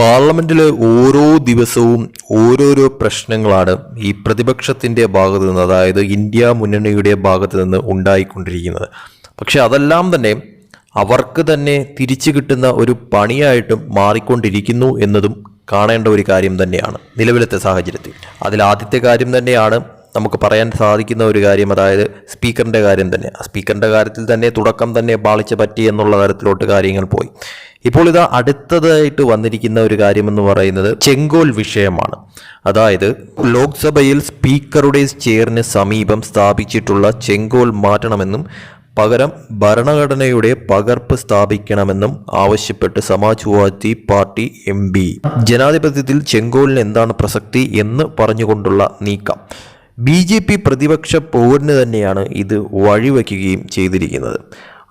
പാർലമെന്റിലെ ഓരോ ദിവസവും ഓരോരോ പ്രശ്നങ്ങളാണ് ഈ പ്രതിപക്ഷത്തിന്റെ ഭാഗത്ത് നിന്ന് അതായത് ഇന്ത്യ മുന്നണിയുടെ ഭാഗത്ത് നിന്ന് ഉണ്ടായിക്കൊണ്ടിരിക്കുന്നത്. പക്ഷെ അതെല്ലാം തന്നെ അവർക്ക് തന്നെ തിരിച്ചു കിട്ടുന്ന ഒരു പണിയായിട്ടും മാറിക്കൊണ്ടിരിക്കുന്നു എന്നതും കാണേണ്ട ഒരു കാര്യം തന്നെയാണ് നിലവിലത്തെ സാഹചര്യത്തിൽ. അതിൽ ആദ്യത്തെ കാര്യം തന്നെയാണ് നമുക്ക് പറയാൻ സാധിക്കുന്ന ഒരു കാര്യം അതായത് സ്പീക്കറിന്റെ കാര്യം തന്നെ. സ്പീക്കറിന്റെ കാര്യത്തിൽ തന്നെ തുടക്കം തന്നെ പാളിച്ച പറ്റി എന്നുള്ള തരത്തിലോട്ട് കാര്യങ്ങൾ പോയി. ഇപ്പോൾ ഇത് അടുത്തതായിട്ട് വന്നിരിക്കുന്ന ഒരു കാര്യമെന്ന് പറയുന്നത് ചെങ്കോൽ വിഷയമാണ്. അതായത് ലോക്സഭയിൽ സ്പീക്കറുടെ ചെയറിന് സമീപം സ്ഥാപിച്ചിട്ടുള്ള ചെങ്കോൽ മാറ്റണമെന്നും പകരം ഭരണഘടനയുടെ പകർപ്പ് സ്ഥാപിക്കണമെന്നും ആവശ്യപ്പെട്ട് സമാജ്വാദി പാർട്ടി എം പി. ജനാധിപത്യത്തിൽ ചെങ്കോലിന് എന്താണ് പ്രസക്തി എന്ന് പറഞ്ഞുകൊണ്ടുള്ള നീക്കം. ബി ജെ പി പ്രതിപക്ഷ പോരിന് തന്നെയാണ് ഇത് വഴിവെക്കുകയും ചെയ്തിരിക്കുന്നത്.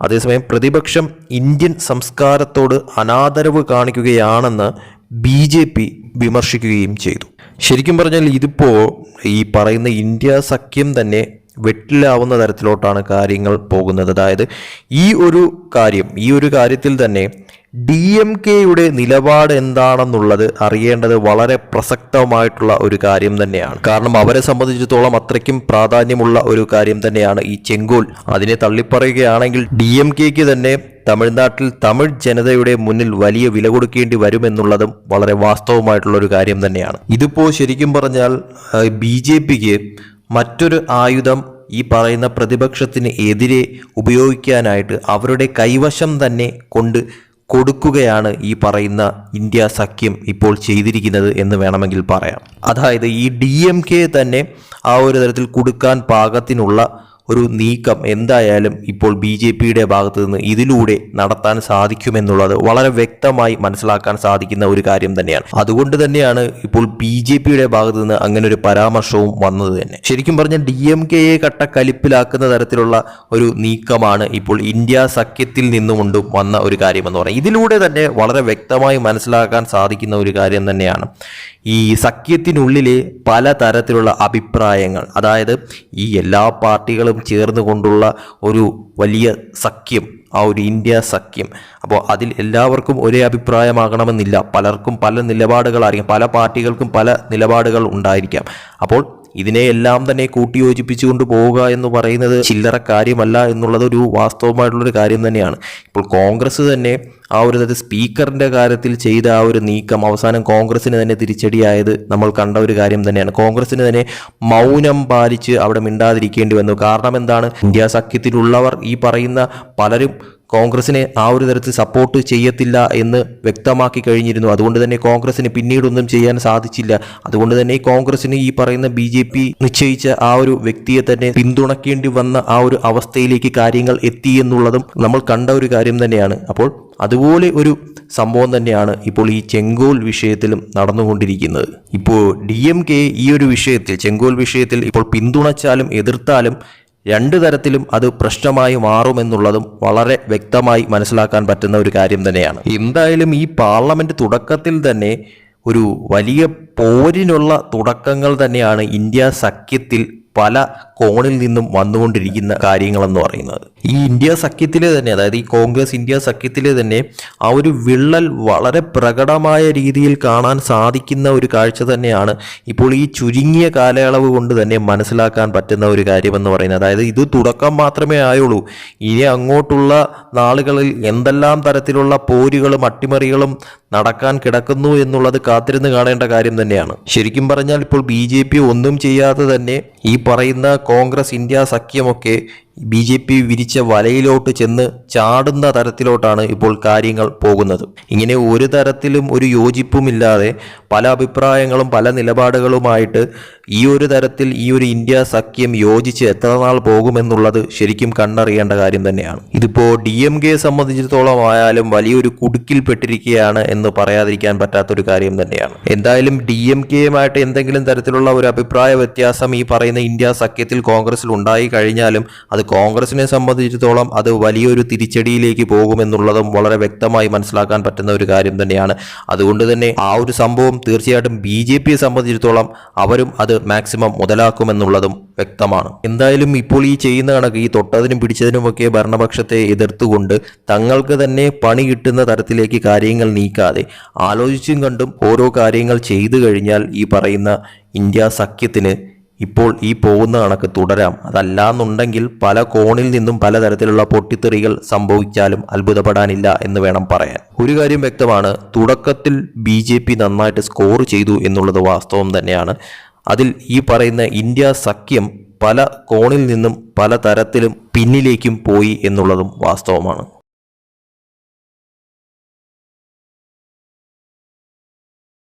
അതേസമയം പ്രതിപക്ഷം ഇന്ത്യൻ സംസ്കാരത്തോട് അനാദരവ് കാണിക്കുകയാണെന്ന് ബി ജെ പി വിമർശിക്കുകയും ചെയ്തു. ശരിക്കും പറഞ്ഞാൽ ഇതിപ്പോൾ ഈ പറയുന്ന ഇന്ത്യ സഖ്യം തന്നെ വെട്ടിലാവുന്ന തരത്തിലോട്ടാണ് കാര്യങ്ങൾ പോകുന്നത്. അതായത് ഈ ഒരു കാര്യം ഈ ഒരു കാര്യത്തിൽ തന്നെ ഡി എം കെയുടെ നിലപാട് എന്താണെന്നുള്ളത് അറിയേണ്ടത് വളരെ പ്രസക്തമായിട്ടുള്ള ഒരു കാര്യം തന്നെയാണ്. കാരണം അവരെ സംബന്ധിച്ചിടത്തോളം അത്രയ്ക്കും പ്രാധാന്യമുള്ള ഒരു കാര്യം തന്നെയാണ് ഈ ചെങ്കോൽ. അതിനെ തള്ളിപ്പറയുകയാണെങ്കിൽ ഡി എം കെക്ക് തന്നെ തമിഴ്നാട്ടിൽ തമിഴ് ജനതയുടെ മുന്നിൽ വലിയ വില കൊടുക്കേണ്ടി വരുമെന്നുള്ളതും വളരെ വാസ്തവമായിട്ടുള്ള ഒരു കാര്യം തന്നെയാണ്. ഇതിപ്പോൾ ശരിക്കും പറഞ്ഞാൽ ബി ജെ പിക്ക് മറ്റൊരു ആയുധം ഈ പറയുന്ന പ്രതിപക്ഷത്തിന് എതിരെ ഉപയോഗിക്കാനായിട്ട് അവരുടെ കൈവശം തന്നെ കൊണ്ട് കൊടുക്കുകയാണ് ഈ പറയുന്ന ഇന്ത്യ സഖ്യം ഇപ്പോൾ ചെയ്തിരിക്കുന്നത് എന്ന് വേണമെങ്കിൽ പറയാം. അതായത് ഈ ഡി എം കെ തന്നെ ആ ഒരു തരത്തിൽ കൊടുക്കാൻ പാകത്തിനുള്ള ഒരു നീക്കം എന്തായാലും ഇപ്പോൾ ബി ജെ പിയുടെ ഭാഗത്തു നിന്ന് ഇതിലൂടെ നടത്താൻ സാധിക്കുമെന്നുള്ളത് വളരെ വ്യക്തമായി മനസ്സിലാക്കാൻ സാധിക്കുന്ന ഒരു കാര്യം തന്നെയാണ്. അതുകൊണ്ട് തന്നെയാണ് ഇപ്പോൾ ബി ജെ പിയുടെ ഭാഗത്തു നിന്ന് അങ്ങനെ ഒരു പരാമർശവും വന്നത് തന്നെ. ശരിക്കും പറഞ്ഞാൽ ഡി എം കെയെ കട്ട കലിപ്പിലാക്കുന്ന തരത്തിലുള്ള ഒരു നീക്കമാണ് ഇപ്പോൾ ഇന്ത്യ സഖ്യത്തിൽ നിന്നുകൊണ്ടും വന്ന ഒരു കാര്യമെന്ന് പറയുന്നത് ഇതിലൂടെ തന്നെ വളരെ വ്യക്തമായി മനസ്സിലാക്കാൻ സാധിക്കുന്ന ഒരു കാര്യം തന്നെയാണ്. ഈ സഖ്യത്തിനുള്ളിലെ പല തരത്തിലുള്ള അഭിപ്രായങ്ങൾ അതായത് ഈ എല്ലാ പാർട്ടികളും ചേർന്ന് കൊണ്ടുള്ള ഒരു വലിയ സഖ്യം ആ ഒരു ഇന്ത്യ സഖ്യം. അപ്പോൾ അതിൽ എല്ലാവർക്കും ഒരേ അഭിപ്രായമാകണമെന്നില്ല. പലർക്കും പല നിലപാടുകളായിരിക്കും പല പാർട്ടികൾക്കും പല നിലപാടുകൾ ഉണ്ടായിരിക്കാം. അപ്പോൾ ഇതിനെ എല്ലാം തന്നെ കൂട്ടിയോജിപ്പിച്ചുകൊണ്ട് പോവുക എന്ന് പറയുന്നത് ചില്ലറ കാര്യമല്ല എന്നുള്ളത് ഒരു വാസ്തവമായിട്ടുള്ളൊരു കാര്യം തന്നെയാണ്. ഇപ്പോൾ കോൺഗ്രസ് തന്നെ ആ ഒരു തരത്തിൽ സ്പീക്കറിന്റെ കാര്യത്തിൽ ചെയ്ത ആ ഒരു നീക്കം അവസാനം കോൺഗ്രസിന് തന്നെ തിരിച്ചടിയായത് നമ്മൾ കണ്ട ഒരു കാര്യം തന്നെയാണ്. കോൺഗ്രസിന് തന്നെ മൗനം പാലിച്ച് അവിടെ മിണ്ടാതിരിക്കേണ്ടി വന്നു. കാരണം എന്താണ്? ഇന്ത്യ സഖ്യത്തിലുള്ളവർ ഈ പറയുന്ന പലരും കോൺഗ്രസിനെ ആ ഒരു തരത്തിൽ സപ്പോർട്ട് ചെയ്യത്തില്ല എന്ന് വ്യക്തമാക്കി കഴിഞ്ഞിരുന്നു. അതുകൊണ്ട് തന്നെ കോൺഗ്രസിന് പിന്നീടൊന്നും ചെയ്യാൻ സാധിച്ചില്ല. അതുകൊണ്ട് തന്നെ കോൺഗ്രസിന് ഈ പറയുന്ന ബി ജെ പി നിശ്ചയിച്ച ആ ഒരു വ്യക്തിയെ തന്നെ പിന്തുണക്കേണ്ടി വന്ന ആ ഒരു അവസ്ഥയിലേക്ക് കാര്യങ്ങൾ എത്തി എന്നുള്ളതും നമ്മൾ കണ്ട ഒരു കാര്യം തന്നെയാണ്. അപ്പോൾ അതുപോലെ ഒരു സംഭവം തന്നെയാണ് ഇപ്പോൾ ഈ ചെങ്കോൽ വിഷയത്തിലും നടന്നുകൊണ്ടിരിക്കുന്നത്. ഇപ്പോൾ ഡി എം കെ ഈ ഒരു വിഷയത്തിൽ ചെങ്കോൽ വിഷയത്തിൽ ഇപ്പോൾ പിന്തുണച്ചാലും എതിർത്താലും രണ്ട് തരത്തിലും അത് പ്രശ്നമായി മാറുമെന്നുള്ളതും വളരെ വ്യക്തമായി മനസ്സിലാക്കാൻ പറ്റുന്ന ഒരു കാര്യം തന്നെയാണ്. എന്തായാലും ഈ പാർലമെന്റ് തുടക്കത്തിൽ തന്നെ ഒരു വലിയ പോരിനുള്ള തുടക്കങ്ങൾ തന്നെയാണ് ഇന്ത്യ സഖ്യത്തിൽ പല കോണിൽ നിന്നും വന്നുകൊണ്ടിരിക്കുന്ന കാര്യങ്ങളെന്ന് പറയുന്നത്. ഈ ഇന്ത്യ സഖ്യത്തിലെ തന്നെ അതായത് ഈ കോൺഗ്രസ് ഇന്ത്യ സഖ്യത്തിലെ തന്നെ ആ ഒരു വിള്ളൽ വളരെ പ്രകടമായ രീതിയിൽ കാണാൻ സാധിക്കുന്ന ഒരു കാഴ്ച തന്നെയാണ് ഇപ്പോൾ ഈ ചുരുങ്ങിയ കാലയളവ് കൊണ്ട് തന്നെ മനസ്സിലാക്കാൻ പറ്റുന്ന ഒരു കാര്യമെന്ന് പറയുന്നത്. അതായത് ഇത് തുടക്കം മാത്രമേ ആയുള്ളൂ. ഇനി അങ്ങോട്ടുള്ള നാളുകളിൽ എന്തെല്ലാം തരത്തിലുള്ള പോരുകളും അട്ടിമറികളും നടക്കാൻ കിടക്കുന്നു എന്നുള്ളത് കാത്തിരുന്ന് കാണേണ്ട കാര്യം തന്നെയാണ്. ശരിക്കും പറഞ്ഞാൽ ഇപ്പോൾ ബി ഒന്നും ചെയ്യാതെ തന്നെ ഈ പറയുന്ന കോൺഗ്രസ് ഇന്ത്യ സഖ്യമൊക്കെ ബി ജെ പി വിരിച്ച വലയിലോട്ട് ചെന്ന് ചാടുന്ന തരത്തിലോട്ടാണ് ഇപ്പോൾ കാര്യങ്ങൾ പോകുന്നത്. ഇങ്ങനെ ഒരു തരത്തിലും ഒരു യോജിപ്പുമില്ലാതെ പല അഭിപ്രായങ്ങളും പല നിലപാടുകളുമായിട്ട് ഈ ഒരു തരത്തിൽ ഈ ഒരു ഇന്ത്യ സഖ്യം യോജിച്ച് എത്ര നാൾ പോകുമെന്നുള്ളത് ശരിക്കും കണ്ടറിയേണ്ട കാര്യം തന്നെയാണ്. ഇതിപ്പോൾ ഡി എം കെയെ സംബന്ധിച്ചിടത്തോളം ആയാലും വലിയൊരു കുടുക്കിൽപ്പെട്ടിരിക്കുകയാണ് എന്ന് പറയാതിരിക്കാൻ പറ്റാത്തൊരു കാര്യം തന്നെയാണ്. എന്തായാലും ഡി എം കെയുമായിട്ട് എന്തെങ്കിലും തരത്തിലുള്ള ഒരു അഭിപ്രായ വ്യത്യാസം ഈ പറയുന്ന ഇന്ത്യ സഖ്യത്തിൽ കോൺഗ്രസിൽ ഉണ്ടായി കഴിഞ്ഞാലും അത് കോൺഗ്രസിനെ സംബന്ധിച്ചിടത്തോളം അത് വലിയൊരു തിരിച്ചടിയിലേക്ക് പോകുമെന്നുള്ളതും വളരെ വ്യക്തമായി മനസ്സിലാക്കാൻ പറ്റുന്ന ഒരു കാര്യം തന്നെയാണ്. അതുകൊണ്ട് തന്നെ ആ ഒരു സംഭവം തീർച്ചയായിട്ടും ബി ജെ പിയെ സംബന്ധിച്ചിടത്തോളം അവരും അത് മാക്സിമം മുതലാക്കുമെന്നുള്ളതും വ്യക്തമാണ്. എന്തായാലും ഇപ്പോൾ ഈ ചെയ്യുന്ന കണക്ക് ഈ തൊട്ടതിനും പിടിച്ചതിനുമൊക്കെ ഭരണപക്ഷത്തെ എതിർത്തുകൊണ്ട് തങ്ങൾക്ക് തന്നെ പണി കിട്ടുന്ന തരത്തിലേക്ക് കാര്യങ്ങൾ നീക്കാതെ ആലോചിച്ചും കണ്ടും ഓരോ കാര്യങ്ങൾ ചെയ്തു കഴിഞ്ഞാൽ ഈ പറയുന്ന ഇന്ത്യ സഖ്യത്തിന് ഇപ്പോൾ ഈ പോകുന്ന കണക്ക് തുടരാം. അതല്ലാന്നുണ്ടെങ്കിൽ പല കോണിൽ നിന്നും പലതരത്തിലുള്ള പൊട്ടിത്തെറികൾ സംഭവിച്ചാലും അത്ഭുതപ്പെടാനില്ല എന്ന് വേണം പറയാൻ. ഒരു കാര്യം വ്യക്തമാണ്. തുടക്കത്തിൽ ബി നന്നായിട്ട് സ്കോർ ചെയ്തു എന്നുള്ളത് വാസ്തവം തന്നെയാണ്. അതിൽ ഈ പറയുന്ന ഇന്ത്യ സഖ്യം പല കോണിൽ നിന്നും പല തരത്തിലും പിന്നിലേക്കും പോയി എന്നുള്ളതും വാസ്തവമാണ്.